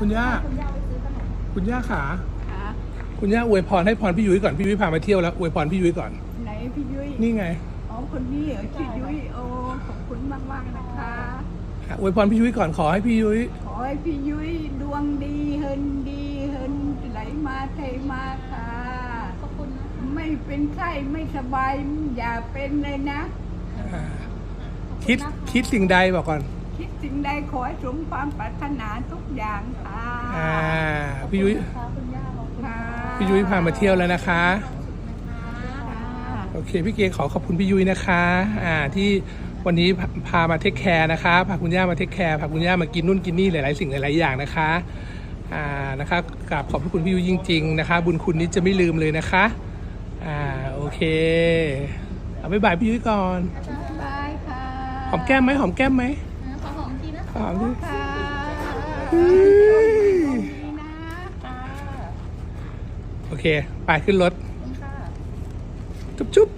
คุณย่าคุณย่าไปซื้อขนมคุณย่าขา ค่ะคุณย่าอวยพรให้พรพี่ยุ้ยก่อน พี่ยุ้ยพามาเที่ยวแล้วอวยพรพี่ยุ้ยก่อน ไหนพี่ยุ้ยนี่ไงอ๋อคนนี้เหรอชื่อยุ้ยโอ้ขอบคุณมากมากๆนะคะ อะอวยพรพี่ยุ้ยก่อนขอให้พี่ยุ้ย ขอให้พี่ยุ้ยดวงดีเฮินดีเฮินไหลมาเทมาค่ะ ขอบคุณนะคะไม่เป็นไข้ไม่สบายอย่าเป็นเลยนะอ่าคิดคิดสิ่งใดบอกก่อน คิดสิ่งใดขอให้สมความปรารถนาทุกอย่างค่ะอ่าพี่ยุ้ยค่ะคุณย่าขอบคุณค่ะพี่ยุ้ยพามาเที่ยวแล้วนะคะนะคะค่ะโอเคพี่เกขอขอบคุณพี่ยุ้ยนะคะอ่าที่วันนี้พาพามาเทคแคร์นะคะพาคุณย่ามาเทคแคร์พาคุณย่ามากินนู่นกินนี่หลาย ๆ สิ่งหลาย ๆ อย่างนะคะอ่านะคะกราบขอบพระคุณพี่ยุ้ยจริง ๆ นะคะ บุญคุณนี้จะไม่ลืมเลยนะคะอ่าโอเคเอาบ๊ายบายพี่ยุ้ยก่อนบายค่ะ หอมแก้มไหมหอมแก้มไหม ขอหอมทีนะหอมดิค่ะเฮ้ยดีนะค่ะโอเค ไปขึ้นรถขอบคุณค่ะจุ๊บจุ๊บ